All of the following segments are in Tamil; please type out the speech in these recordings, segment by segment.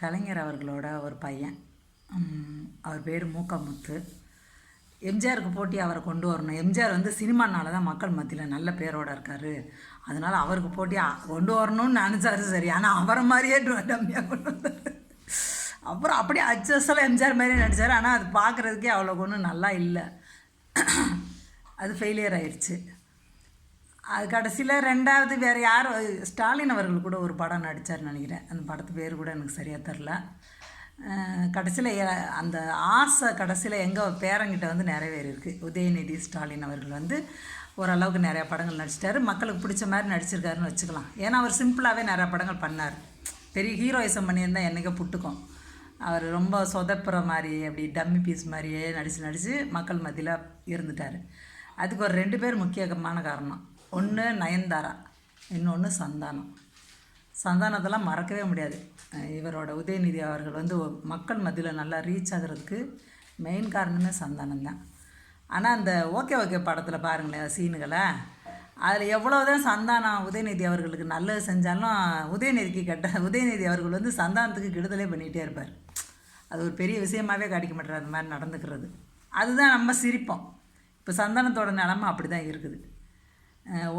கலைஞர் அவர்களோட ஒரு பையன். அவர் பேர் மூக்கமுத்து. எம்ஜிஆருக்கு போட்டி அவரை கொண்டு வரணும். எம்ஜிஆர் வந்து சினிமானால தான் மக்கள் மத்தியில் நல்ல பேரோட இருக்கார். அதனால் அவருக்கு போட்டி கொண்டு வரணும்னு நினச்சாரு. சரி ஆனால் அவரை மாதிரியே டம்மியாக கொண்டு வந்தார். அப்புறம் அப்படியே அச்சஸெல்லாம் எம்ஜிஆர் மாதிரியே நடித்தார் ஆனால் அது பார்க்குறதுக்கே அவ்வளோ ஒன்றும் நல்லா இல்லை. அது ஃபெயிலியர் ஆயிடுச்சு அது கடைசியில் ரெண்டாவது வேறு யார் ஸ்டாலின் அவர்கள் கூட ஒரு படம் நடித்தார்னு நினைக்கிறேன். அந்த படத்து பேர் கூட எனக்கு சரியாக தெரில கடைசியில் அந்த ஆசை கடைசியில் எங்கள் பேரங்கிட்ட வந்து நிறைவேறியிருக்கு. உதயநிதி ஸ்டாலின் அவர்கள் வந்து ஓரளவுக்கு நிறையா படங்கள் நடிச்சிட்டாரு. மக்களுக்கு பிடிச்ச மாதிரி நடிச்சிருக்காருன்னு வச்சுக்கலாம். ஏன்னா அவர் சிம்பிளாகவே நிறையா படங்கள் பண்ணார். பெரிய ஹீரோயிசம் பண்ணியிருந்தால் என்றைக்கோ புட்டுக்கும். அவர் ரொம்ப சொதப்புற மாதிரி அப்படி டம்மி பீஸ் மாதிரியே நடித்து நடித்து மக்கள் மத்தியில் இருந்துட்டார். அதுக்கு ஒரு ரெண்டு பேர் முக்கியமான காரணம். ஒன்று நயன்தாரா இன்னொன்று சந்தானம். சந்தானத்தெல்லாம் மறக்கவே முடியாது. இவரோட உதயநிதி அவர்கள் வந்து மக்கள் மத்தியில் நல்லா ரீச் ஆகிறதுக்கு மெயின் காரணமே சந்தானம் தான் ஆனால் அந்த ஓகே ஓகே படத்தில் பாருங்களேன் சீனுகளை அதில் எவ்வளோதான் சந்தானம் உதயநிதி அவர்களுக்கு நல்லது செஞ்சாலும் உதயநிதிக்கு கெட்ட உதயநிதி அவர்கள் வந்து சந்தானத்துக்கு கெடுதலே பண்ணிகிட்டே இருப்பார். அது ஒரு பெரிய விஷயமாவே கிடைக்க மாட்டார் அந்த மாதிரி நடந்துக்கிறது. அதுதான் நம்ம சிரிப்போம். இப்போ சந்தானத்தோட நிலமை அப்படி தான் இருக்குது.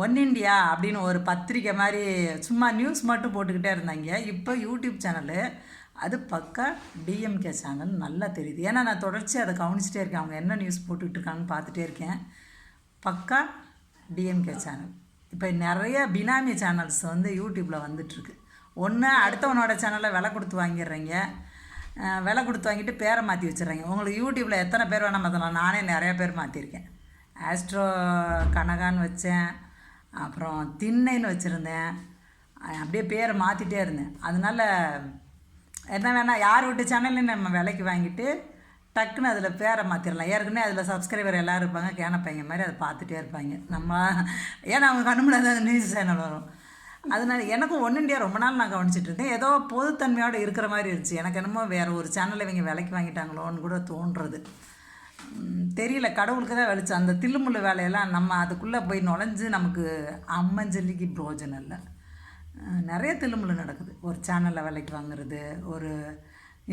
ஒன் இண்டியா அப்படின்னு ஒரு பத்திரிக்கை மாதிரி சும்மா நியூஸ் மட்டும் போட்டுக்கிட்டே இருந்தாங்க. இப்போ யூடியூப் சேனலு அது பக்கா டிஎம்கே சேனல் நல்லா தெரியுது. ஏன்னா நான் தொடர்ச்சி அதை கவனிச்சிட்டே இருக்கேன். அவங்க என்ன நியூஸ் போட்டுக்கிட்டு இருக்காங்கன்னு பார்த்துட்டே இருக்கேன். பக்கா டிஎம்கே சேனல் இப்போ நிறைய பினாமி சேனல்ஸ் வந்து யூடியூப்பில் வந்துட்டுருக்கு. ஒன்று அடுத்தவனோட சேனலை விலை கொடுத்து வாங்கிடுறீங்க. விலை கொடுத்து வாங்கிட்டு பேரை மாற்றி வச்சிடுறீங்க. உங்களுக்கு யூடியூப்பில் எத்தனை பேர் வேணால் மாற்றலாம் நானே நிறையா பேர் மாற்றிருக்கேன் ஆஸ்ட்ரோ கனகான்னு வச்சேன். அப்புறம் திண்ணைன்னு வச்சுருந்தேன். அப்படியே பேரை மாற்றிட்டே இருந்தேன். அதனால் என்ன வேணால் யார் விட்டு சேனல்லையும் நம்ம விலைக்கு வாங்கிட்டு டக்குன்னு அதில் பேரை மாற்றிடலாம் ஏற்கனவே அதில் சப்ஸ்கிரைபர் எல்லோரும் இருப்பாங்க கேனப்பைங்க மாதிரி அதை பார்த்துட்டே இருப்பாங்க. நம்ம ஏன்னா அவங்க கண்ணுமில் தான் நியூஸ் சேனல் வரும். அதனால எனக்கும் ஒன்றுண்டியா ரொம்ப நாள் நான் கவனிச்சிட்டு இருந்தேன். ஏதோ பொதுத்தன்மையோடு இருக்கிற மாதிரி இருந்துச்சு. எனக்கு என்னமோ வேறு ஒரு சேனலை இவங்க விலைக்கு வாங்கிட்டாங்களோன்னு கூட தோன்றுறது தெரியல. கடவுளுக்கு தான் வெளிச்சம் அந்த தில்லுமுள்ளு வேலையெல்லாம் நம்ம அதுக்குள்ளே போய் நுழைஞ்சு நமக்கு அம்மஞ்சல்லிக்கு பிரோஜனம் இல்லை. நிறைய தில்லுமுள்ளு நடக்குது. ஒரு சேனலில் விலைக்கு வாங்குறது ஒரு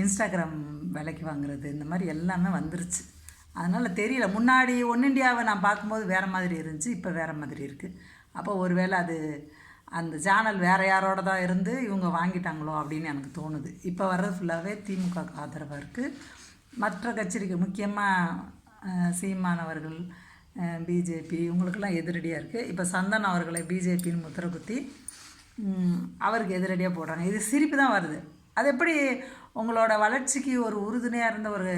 இன்ஸ்டாகிராம் விலைக்கு வாங்குறது இந்த மாதிரி எல்லாமே வந்துருச்சு. அதனால் தெரியல. முன்னாடி ஒன் இண்டியாவை நான் பார்க்கும்போது வேறு மாதிரி இருந்துச்சு இப்போ வேறு மாதிரி இருக்குது அப்போ ஒருவேளை அது அந்த சேனல் வேறு யாரோட தான் இருந்து இவங்க வாங்கிட்டாங்களோ அப்படின்னு எனக்கு தோணுது. இப்போ வர்றது ஃபுல்லாகவே திமுக ஆதரவாக இருக்குது மற்ற கட்சிக்கு முக்கியமாக சீமானவர்கள் பிஜேபி இவங்களுக்கெல்லாம் எதிரடியாக இருக்குது இப்போ சந்தன் அவர்களை பிஜேபின்னு முத்திர குத்தி அவருக்கு எதிரடியாக போடுறாங்க. இது சிரிப்பு தான் வருது. அது எப்படி உங்களோட வளர்ச்சிக்கு ஒரு உறுதுணையாக இருந்த ஒரு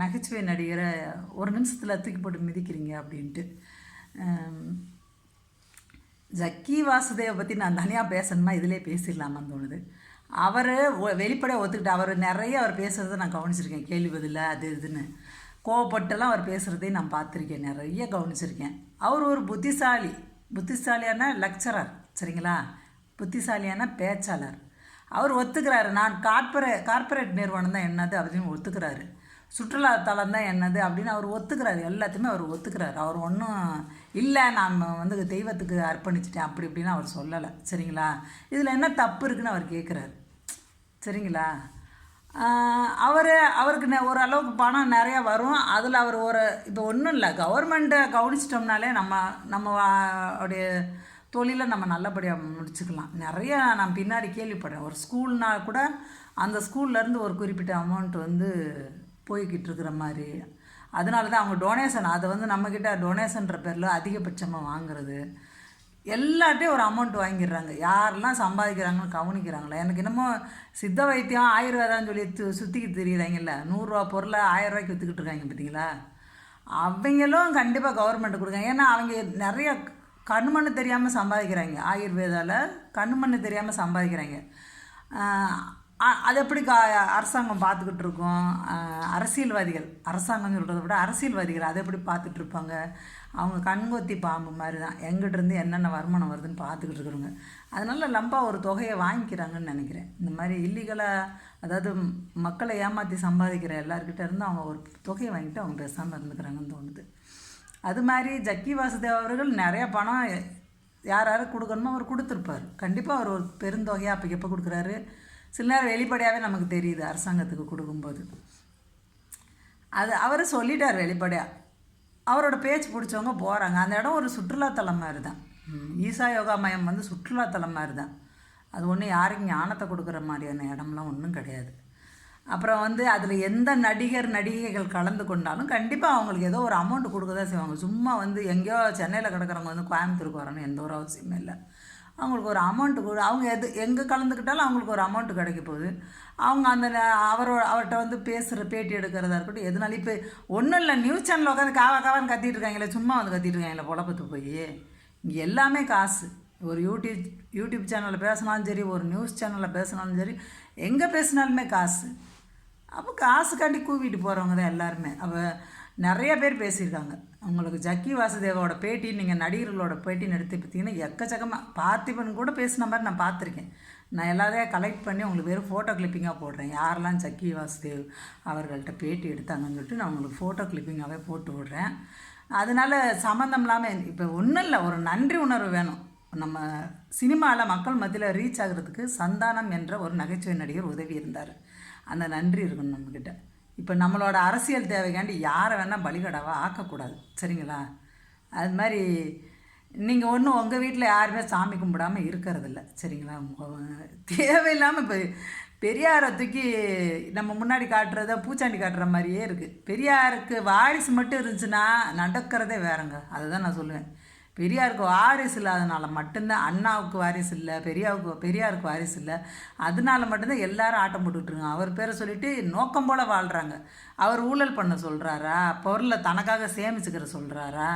நகைச்சுவை நடிகரை ஒரு நிமிஷத்தில் தூக்கி போட்டு மிதிக்கிறீங்க அப்படின்ட்டு. ஜக்கி வாசுதேவை பற்றி நான் தனியாக பேசணுமா? இதிலே பேசிடலாமான்னு தோணுது. அவர் வெளிப்படையாக ஒத்துக்கிட்டு அவர் நிறைய அவர் பேசுகிறத நான் கவனிச்சிருக்கேன். கேள்வி பதில் அது இதுன்னு. கோவப்பட்டெல்லாம் அவர் பேசுகிறதையும் நான் பார்த்துருக்கேன். நிறைய கவனிச்சிருக்கேன். அவர் ஒரு புத்திசாலி. புத்திசாலியான லெக்சரர் சரிங்களா? புத்திசாலியான பேச்சாளர். அவர் ஒத்துக்கிறாரு. நான் கார்ப்பரே கார்ப்பரேட் நிறுவனம் தான் என்னது அப்படின்னு ஒத்துக்கிறாரு. சுற்றுலாத்தலம் தான் என்னது அப்படின்னு அவர் ஒத்துக்கிறாரு. எல்லாத்தையுமே அவர் ஒத்துக்கிறாரு. அவர் ஒன்றும் இல்லை நான் வந்து தெய்வத்துக்கு அர்ப்பணிச்சிட்டேன் அப்படி இப்படின்னு அவர் சொல்லலை. சரிங்களா? இதில் என்ன தப்பு இருக்குன்னு அவர் கேட்குறாரு சரிங்களா? அவர் அவருக்கு நெ- ஓரளவுக்கு பணம் நிறையா வரும். அதில் அவர் ஒரு இப்போ ஒன்றும் இல்லை. கவர்மெண்ட்டை கவனிச்சிட்டோம்னாலே நம்ம நம்ம வா- உடைய தொழிலை நம்ம நல்லபடியாக முடிச்சுக்கலாம். நிறையா நான் பின்னாடி கேள்விப்படுறேன். ஒரு ஸ்கூல்னா கூட அந்த ஸ்கூல்லேருந்து ஒரு குறிப்பிட்ட அமௌண்ட் வந்து போய்கிட்டு இருக்கிற மாதிரி. அதனால தான் அவங்க டொனேஷன் அதை வந்து நம்மக்கிட்ட டொனேஷன்ற பேரில் அதிகபட்சமாக வாங்குறது. எல்லாட்டையும் ஒரு அமௌண்ட் வாங்கிடுறாங்க. யாரெல்லாம் சம்பாதிக்கிறாங்கன்னு கவனிக்கிறாங்களே? எனக்கு என்னமோ சித்த வைத்தியம் ஆயுர்வேதான்னு சொல்லி து சுற்றிக்கிட்டு தெரியுறாங்கல்ல. நூறுரூவா பொருளை ஆயிரரூவாய்க்கு விற்றுக்கிட்டு இருக்காங்க பார்த்தீங்களா அவங்களும் கண்டிப்பாக கவர்மெண்ட் கொடுக்காங்க ஏன்னா அவங்க நிறைய கண்மண்ணு தெரியாமல் சம்பாதிக்கிறாங்க. ஆயுர்வேதாவில் கண்மண்ணு தெரியாமல் சம்பாதிக்கிறாங்க. அது எப்படி கா அரசாங்கம் பார்த்துக்கிட்டு இருக்கோம் அரசியல்வாதிகள் அரசாங்கம் சொல்கிறத விட அரசியல்வாதிகள் அதை எப்படி பார்த்துட்ருப்பாங்க? அவங்க கண்கொத்தி பாம்பு மாதிரி தான். எங்கிட்டேருந்து என்னென்ன வருமானம் வருதுன்னு பார்த்துக்கிட்டு இருக்கிறவங்க அதனால லம்பா ஒரு தொகையை வாங்கிக்கிறாங்கன்னு நினைக்கிறேன். இந்த மாதிரி இல்லீகலாக அதாவது மக்களை ஏமாற்றி சம்பாதிக்கிற எல்லாருக்கிட்ட இருந்து அவங்க ஒரு தொகையை வாங்கிட்டு அவங்க பேசாமல் இருந்துக்கிறாங்கன்னு தோணுது. அது மாதிரி ஜக்கி வாசுதேவ் அவர்கள் நிறைய பணம் யார் யாருக்கு கொடுக்கணுமோ அவர் கொடுத்துருப்பார். கண்டிப்பாக அவர் ஒரு பெருந்தொகையாக அப்போ எப்போ கொடுக்குறாரு? சில நேரம் வெளிப்படையாகவே நமக்கு தெரியுது அரசாங்கத்துக்கு கொடுக்கும்போது. அது அவர் சொல்லிட்டார் வெளிப்படையாக அவரோட பேச்சு பிடிச்சவங்க போகிறாங்க அந்த இடம் ஒரு சுற்றுலாத்தலம் மாதிரி தான் ஈசா யோகா மையம் வந்து சுற்றுலாத்தலம் மாதிரி தான் அது ஒன்றும் யாருக்கும் ஞானத்தை கொடுக்குற மாதிரியான இடம்லாம் ஒன்றும் கிடையாது. அப்புறம் வந்து அதில் எந்த நடிகர் நடிகைகள் கலந்து கொண்டாலும் கண்டிப்பாக அவங்களுக்கு ஏதோ ஒரு அமௌண்ட் கொடுக்க தான் செய்வாங்க. சும்மா வந்து எங்கேயோ சென்னையில் கிடக்கிறவங்க வந்து கோயம்புத்தூருக்கு வரணும் எந்த ஒரு அவசியமே இல்லை. அவங்களுக்கு ஒரு அமௌண்ட்டு கூட. அவங்க எது எங்கே கலந்துக்கிட்டாலும் அவங்களுக்கு ஒரு அமௌண்ட்டு கிடைக்க போகுது. அவங்க அந்த ந- அவரோட அவர்கிட்ட வந்து பேசுகிற பேட்டி எடுக்கிறதா இருக்கட்டும் எதுனாலும் இப்போ ஒன்றும் இல்லை நியூஸ் சேனல் உட்காந்து காவா காவான்னு கத்திட்டு இருக்காங்களே சும்மா வந்து கத்திட்டு இருக்காங்களே புலப்பத்து போய். இங்கே எல்லாமே காசு. ஒரு யூடியூப் யூடியூப் சேனலில் பேசினாலும் சரி ஒரு நியூஸ் சேனலில் பேசினாலும் சரி எங்கே பேசினாலுமே காசு. அப்போ காசுக்காண்டி கூவிட்டு போகிறவங்க தான் எல்லாருமே. அப்போ நிறைய பேர் பேசியிருக்காங்க. உங்களுக்கு ஜக்கி வாசுதேவோட பேட்டி நீங்கள் நடிகர்களோட பேட்டின்னு எடுத்து பார்த்தீங்கன்னா எக்கச்சக்கமாக பார்த்திபன் கூட பேசின மாதிரி நான் பார்த்துருக்கேன். நான் எல்லாத்தையும் கலெக்ட் பண்ணி உங்களுக்கு வெறும் ஃபோட்டோ கிளிப்பிங்காக போடுறேன். யாரெல்லாம் ஜக்கி வாசுதேவ் அவர்கள்ட்ட பேட்டி எடுத்தாங்கன்னு சொல்லிட்டு நான் உங்களுக்கு ஃபோட்டோ கிளிப்பிங்காகவே போட்டு விடுறேன். அதனால சம்மந்தம் இல்லாமல் இப்போ ஒன்றும் இல்லை ஒரு நன்றி உணர்வு வேணும். நம்ம சினிமாவில் மக்கள் மத்தியில் ரீச் ஆகிறதுக்கு சந்தானம் என்ற ஒரு நகைச்சுவை நடிகர் உதவி இருந்தார். அந்த நன்றி இருக்கணும் நம்மக்கிட்ட இப்போ நம்மளோட அரசியல் தேவைக்காண்டி யாரை வேணால் பலிகடாவாக ஆக்கக்கூடாது. சரிங்களா? அது மாதிரி நீங்கள் ஒன்றும் உங்கள் வீட்டில் யாருமே சாமி கும்பிடாமல் இருக்கிறதில்ல. சரிங்களா? தேவையில்லாமல் இப்போ பெரியாரை தூக்கி நம்ம முன்னாடி காட்டுறத பூச்சாண்டி காட்டுற மாதிரியே இருக்குது பெரியாருக்கு வாரிசு மட்டும் இருந்துச்சுன்னா நடக்கிறதே வேறங்க. அதை தான் நான் சொல்லுவேன். பெரியாருக்கு வாரிசு இல்லாதனால மட்டும்தான் அண்ணாவுக்கு வாரிசு இல்லை பெரியாவுக்கு பெரியாருக்கு வாரிசு இல்லை. அதனால மட்டும்தான் எல்லாரும் ஆட்டம் போட்டுட்ருங்க அவர் பேரை சொல்லிவிட்டு நோக்கம் போல் வாழ்கிறாங்க அவர் ஊழல் பண்ண சொல்கிறாரா பொருளை தனக்காக சேமிச்சுக்கிற சொல்கிறாரா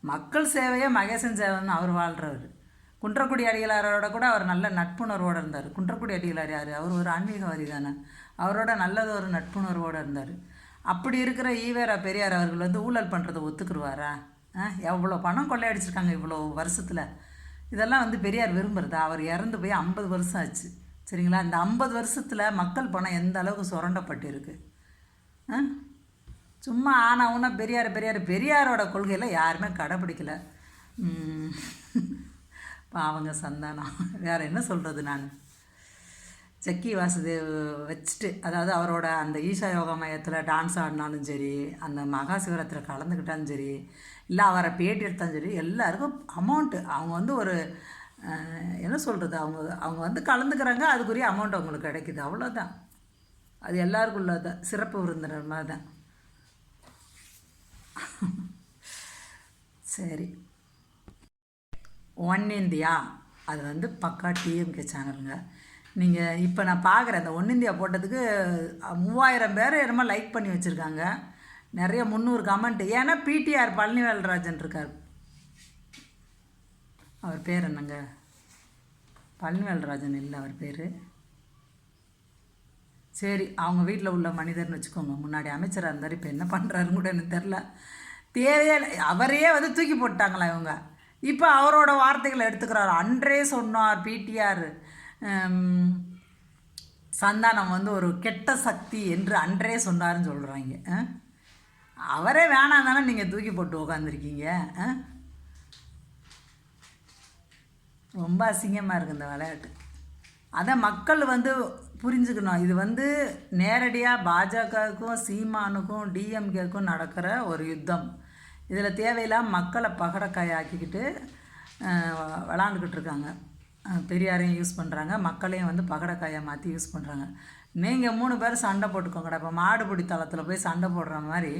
மக்கள் சேவையே மகேசன் சேவைன்னு அவர் வாழ்கிறவர் குன்றக்குடி அடிகளாரோட கூட அவர் நல்ல நட்புணர்வோடு இருந்தார். குன்றக்குடி அடிகளார் யார்? அவர் ஒரு ஆன்மீகவாதி தானே. அவரோட நல்லது ஒரு நட்புணர்வோடு இருந்தார். அப்படி இருக்கிற ஈவேரா பெரியார் அவர்கள் வந்து ஊழல் பண்ணுறதை ஒத்துக்குருவாரா? எவ்வளோ பணம் கொள்ளையடிச்சிருக்காங்க இவ்வளோ வருஷத்தில். இதெல்லாம் வந்து பெரியார் விரும்புகிறதா அவர் இறந்து போய் ஐம்பது வருஷம் ஆச்சு. சரிங்களா? இந்த ஐம்பது வருஷத்தில் மக்கள் பணம் எந்த அளவுக்கு சுரண்டப்பட்டிருக்கு? ஆ? சும்மா ஆனா ஊனா பெரியார் பெரியார் பெரியாரோட கொள்கையில் யாருமே கடைப்பிடிக்கல பாவங்க சந்தானம். வேறு என்ன சொல்கிறது நான்? ஜக்கி வாசுதேவ் வச்சுட்டு அதாவது அவரோட அந்த ஈஷா யோகா மையத்தில் டான்ஸ் ஆடினாலும் சரி அந்த மகா சிவராத்திரியில் கலந்துக்கிட்டாலும் சரி இல்லை அவரை பேட்டி எடுத்தாலும் சரி எல்லாருக்கும் அமௌண்ட்டு அவங்க வந்து ஒரு என்ன சொல்கிறது அவங்க அவங்க வந்து கலந்துக்கிறாங்க அதுக்குரிய அமௌண்ட் அவங்களுக்கு கிடைக்குது அவ்வளோதான் அது எல்லாருக்கும் தான் சிறப்பு விருந்தினர் மாதிரி தான் சரி. ஒன் இந்தியா அது வந்து பக்கா டிஎம்கே சேனலுங்க நீங்கள் இப்போ நான் பார்க்குறேன் அந்த ஒன் இந்தியா போட்டதுக்கு மூவாயிரம் பேர் என்னமோ லைக் பண்ணி வச்சுருக்காங்க. நிறைய முந்நூறு கமெண்ட் ஏன்னா பிடிஆர் பழனிவேல்ராஜன் இருக்கார். அவர் பேர் என்னங்க? பழனிவேல்ராஜன் இல்லை அவர் பேர். சரி அவங்க வீட்டில் உள்ள மனிதர்னு வச்சுக்கோங்க. முன்னாடி அமைச்சராக இருந்தார் இப்போ என்ன பண்ணுறாருன்னு கூட எனக்கு தெரில தேவையே இல்லை. அவரையே வந்து தூக்கி போட்டாங்களா இவங்க? இப்போ அவரோட வார்த்தைகளை எடுத்துக்கிறார். அன்றே சொன்னார் பிடிஆர் சந்தானம் வந்து ஒரு கெட்ட சக்தி என்று அன்றே சொன்னார்னு சொல்கிறாங்க ஆ? அவரே வேணாம் தானே நீங்கள் தூக்கி போட்டு உக்காந்துருக்கீங்க. ஆ? ரொம்ப அசிங்கமாக இருக்குது இந்த விளையாட்டு. அதை மக்கள் வந்து புரிஞ்சுக்கணும். இது வந்து நேரடியாக பாஜகவுக்கும் சீமானுக்கும் டிஎம்கேக்கும் நடக்கிற ஒரு யுத்தம். இதில் தேவையில்லாம மக்களை பகடக்காயாக்கிக்கிட்டு விளாண்டுக்கிட்டு இருக்காங்க. பெரியாரையும் யூஸ் பண்ணுறாங்க மக்களையும் வந்து பகடக்காயை மாற்றி யூஸ் பண்ணுறாங்க நீங்கள் மூணு பேர் சண்டை போட்டுக்கோங்கடா. இப்போ மாடுபிடி தளத்தில் போய் சண்டை போடுற மாதிரி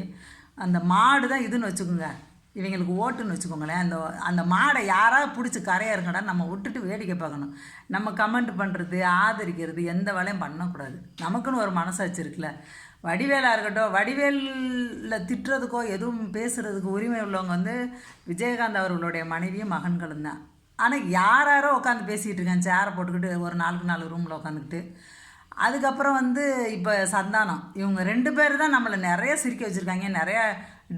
அந்த மாடு தான் இதுன்னு வச்சுக்கோங்க. இவங்களுக்கு ஓட்டுன்னு வச்சுக்கோங்களேன். அந்த அந்த மாடை யாராவது பிடிச்சி கரையாக இருக்கடா நம்ம விட்டுட்டு வேடிக்கை பார்க்கணும். நம்ம கமெண்ட் பண்ணுறது ஆதரிக்கிறது எந்த வேலையும் பண்ணக்கூடாது. நமக்குன்னு ஒரு மனசாட்சி இருக்குல்ல. வடிவேலாக இருக்கட்டும் வடிவேலில் திட்டுறதுக்கோ எதுவும் பேசுகிறதுக்கு உரிமை உள்ளவங்க வந்து விஜயகாந்த் அவர்களுடைய மனைவியும் மகன்களும் தான் ஆனால் யார் யாரோ உட்காந்து பேசிகிட்டு இருக்காங்க சேரை போட்டுக்கிட்டு ஒரு நாளுக்கு நாலு ரூமில் உட்காந்துக்கிட்டு அதுக்கப்புறம் வந்து இப்போ சந்தானம். இவங்க ரெண்டு பேர் தான் நம்மளை நிறைய சிரிக்க வச்சுருக்காங்க. நிறைய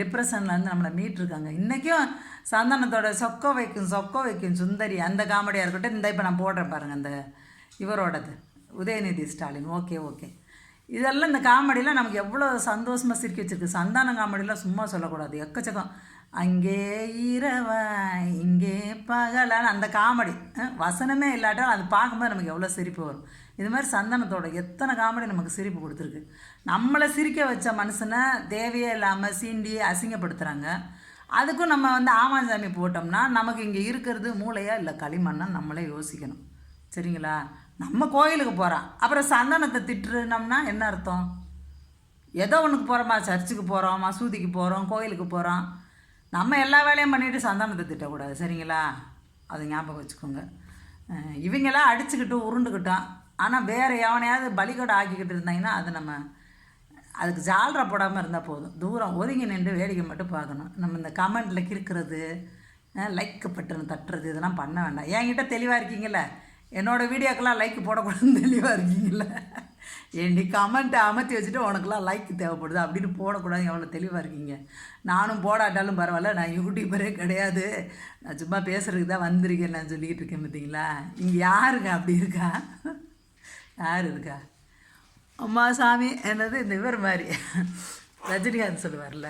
டிப்ரெஷனில் இருந்து நம்மளை மீட்டிருக்காங்க இன்றைக்கும் சந்தானத்தோட சொக்க வைக்கும் சொக்க வைக்கும் சுந்தரி அந்த காமெடியாக இருக்கட்டும். இந்த இப்போ நான் போடுறேன் பாருங்கள் அந்த இவரோடது. உதயநிதி ஸ்டாலின். Okay okay. இதெல்லாம் இந்த காமெடியெலாம் நமக்கு எவ்வளோ சந்தோஷமாக சிரிக்க வச்சுருக்கு. சந்தானம் காமெடியெலாம் சும்மா சொல்லக்கூடாது. எக்கச்சக்கம். அங்கே இரவா இங்கே பகலான்னு அந்த காமெடி வசனமே இல்லாட்டாலும் அது பார்க்கும்போது நமக்கு எவ்வளோ சிரிப்பு வரும். இது மாதிரி சந்தனத்தோட எத்தனை காமெடி நமக்கு சிரிப்பு கொடுத்துருக்கு. நம்மளை சிரிக்க வச்ச மனுஷனை தேவையே இல்லாமல் சீண்டி அசிங்கப்படுத்துகிறாங்க அதுக்கும் நம்ம வந்து ஆமாஞ்சாமி போட்டோம்னா நமக்கு இங்கே இருக்கிறது மூளையா இல்லை களிமண்ணா நம்மளே யோசிக்கணும். சரிங்களா? நம்ம கோயிலுக்கு போகிறோம் அப்புறம் சந்தனத்தை திட்டுனோம்னா என்ன அர்த்தம்? ஏதோ ஒன்றுக்கு போகிறோமா சர்ச்சுக்கு போகிறோம் மசூதிக்கு போகிறோம் கோயிலுக்கு போகிறோம் நம்ம எல்லா வேலையும் பண்ணிட்டு சந்தானத்தை திட்டக்கூடாது சரிங்களா? அதை ஞாபகம் வச்சுக்கோங்க. இவங்கெல்லாம் அடிச்சுக்கிட்டு உருண்டுக்கிட்டோம். ஆனால் வேறு எவனையாவது பலிகடை ஆக்கிக்கிட்டு இருந்தாங்கன்னா அது நம்ம அதுக்கு ஜால்ரா போடாமல் இருந்தால் போதும். தூரம் ஒதுங்கி நின்று வேடிக்கை மட்டும் பார்க்கணும். நம்ம இந்த கமெண்டில் கிறுக்கிறது லைக் பட்டன் தட்டுறது இதெல்லாம் பண்ண வேண்டாம். என்கிட்ட தெளிவாக இருக்கீங்கல்ல? என்னோடய வீடியோக்கெல்லாம் லைக் போடக்கூடாதுன்னு தெளிவாக இருக்கீங்களே என்னை கமெண்ட்டை அமர்த்தி வச்சுட்டு உனக்கெல்லாம் லைக் தேவைப்படுது. அப்படின்னு போடக்கூடாது. எவ்வளோ தெளிவாக இருக்கீங்க. நானும் போடாட்டாலும் பரவாயில்ல. நான் யூடியூபரே கிடையாது. நான் சும்மா பேசுகிறதுக்கு தான் வந்திருக்கேன் நான் சொல்லிக்கிட்டு இருக்கேன் பார்த்தீங்களா இங்கே யாருங்க அப்படி இருக்கா? யார் இருக்கா? அம்மா சாமி என்னது? இந்த இவர் மாதிரி. ரஜினிகாந்த் சொல்லுவார்ல.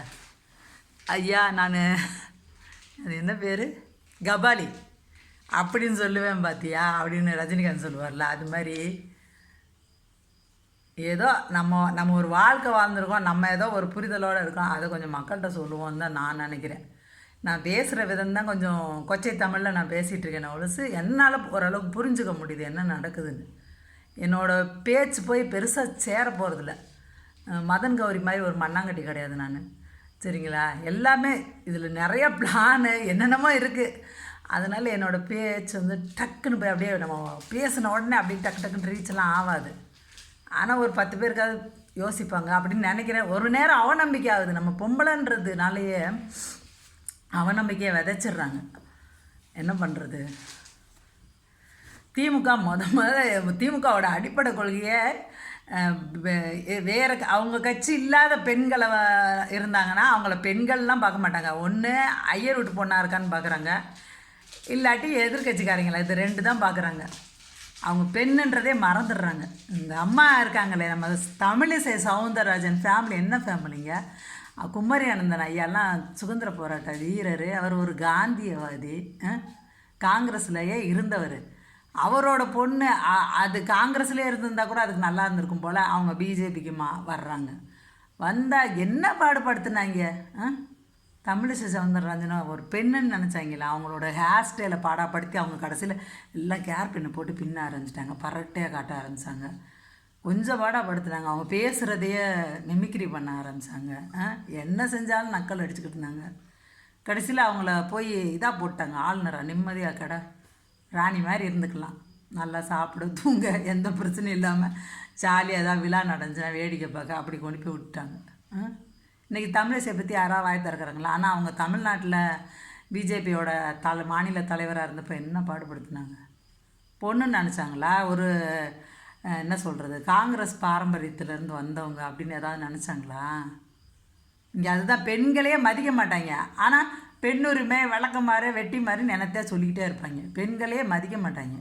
ஐயா நான் அது என்ன பேர்? கபாலி. அப்படின்னு சொல்லுவேன் பாத்தியா? அப்படின்னு ரஜினிகாந்த் சொல்லுவார்ல. அது மாதிரி ஏதோ நம்ம நம்ம ஒரு வாழ்க்கை வாழ்ந்துருக்கோம் நம்ம ஏதோ ஒரு புரிதலோடு இருக்கோம். அதை கொஞ்சம் மக்கள்கிட்ட சொல்லுவோம் தான் நான் நினைக்கிறேன். நான் பேசுகிற விதம் தான் கொஞ்சம் கொச்சை தமிழில் நான் பேசிகிட்டு இருக்கேன் ஒழுசு என்னால் ஓரளவுக்கு புரிஞ்சுக்க முடியுது என்ன நடக்குதுன்னு. என்னோடய பேச்சு போய் பெருசாக சேர போகிறதில்ல மதன் கௌரி மாதிரி ஒரு மண்ணாங்கட்டி கிடையாது நான். சரிங்களா? எல்லாமே இதில் நிறைய பிளானு என்னென்னமோ இருக்குது அதனால் என்னோடய பேச்சு வந்து டக்குன்னு போய் அப்படியே நம்ம பேசின உடனே அப்படியே டக்கு டக்குன்னு ரீச்செல்லாம் ஆகாது. ஆனால் ஒரு பத்து பேருக்காவது யோசிப்பாங்க அப்படின்னு நினைக்கிறேன். ஒரு நேரம் அவநம்பிக்கை ஆகுது. நம்ம பொம்பளைன்றதுனாலேயே அவநம்பிக்கையை விதைச்சிடுறாங்க. என்ன பண்ணுறது திமுக முத முத திமுகவோட அடிப்படை கொள்கையை வேறு அவங்க கட்சி இல்லாத பெண்களை இருந்தாங்கன்னா அவங்கள பெண்கள்லாம் பார்க்க மாட்டாங்க. ஒன்று ஐயர் விட்டு பொண்ணாக இருக்கான்னு பார்க்குறாங்க. இல்லாட்டி எதிர்கட்சிக்காரங்களா இது ரெண்டு தான் பார்க்குறாங்க. அவங்க பெண்ணுன்றதே மறந்துடுறாங்க. இந்த அம்மா இருக்காங்களே நம்ம தமிழிசை சவுந்தரராஜன் ஃபேமிலி என்ன ஃபேமிலிங்க குமரி அனந்தன் ஐயாலாம் சுதந்திர போராட்ட வீரர். அவர் ஒரு காந்தியவாதி காங்கிரஸ்லேயே இருந்தவர். அவரோட பொண்ணு அது காங்கிரஸ்லேயே இருந்திருந்தா கூட அதுக்கு நல்லா இருந்திருக்கும் போல் அவங்க பிஜேபிக்கு மா வர்றாங்க. வந்தால் என்ன பாடுபடுத்துனாங்க? ஆ தமிழிசை சவுந்தரராஜனா ஒரு பெண்ணுன்னு நினச்சாங்களா அவங்களோட ஹேர் ஸ்டைலை பாடாப்படுத்தி அவங்க கடைசியில் எல்லாம் கேர் பின்னை போட்டு பின்ன ஆரம்பிச்சிட்டாங்க பரட்டையாக காட்ட ஆரம்பித்தாங்க கொஞ்சம் பாடாப்படுத்துனாங்க அவங்க பேசுகிறதையே மிமிக்ரி பண்ண ஆரம்பித்தாங்க என்ன செஞ்சாலும் நக்கல் அடிச்சுக்கிட்டு இருந்தாங்க. கடைசியில் அவங்கள போய் இதாக போட்டாங்க ஆளுநராக நிம்மதியாக கடை ராணி மாதிரி இருந்துக்கலாம். நல்லா சாப்பிட தூங்க எந்த பிரச்சனையும் இல்லாமல் ஜாலியாக தான் விழா நடந்துச்சுன்னா வேடிக்கை பார்க்க அப்படி கொண்டு போய் விட்டாங்க இன்றைக்கி தமிழிசை பற்றி யாராவது வாய் திறக்கிறாங்களா? ஆனால் அவங்க தமிழ்நாட்டில் பிஜேபியோட தலை மாநில தலைவராக இருந்தப்போ என்ன பாடுபடுத்தினாங்க? பொண்ணுன்னு நினச்சாங்களா? ஒரு என்ன சொல்கிறது காங்கிரஸ் பாரம்பரியத்திலேருந்து வந்தவங்க அப்படின்னு ஏதாவது நினச்சாங்களா? இங்கே அதுதான் பெண்களையே மதிக்க மாட்டாங்க. ஆனால் பெண்ணுரிமை விளக்கமாறு வெட்டி மாதிரி நினைத்தே சொல்லிக்கிட்டே இருப்பாங்க. பெண்களே மதிக்க மாட்டாங்க.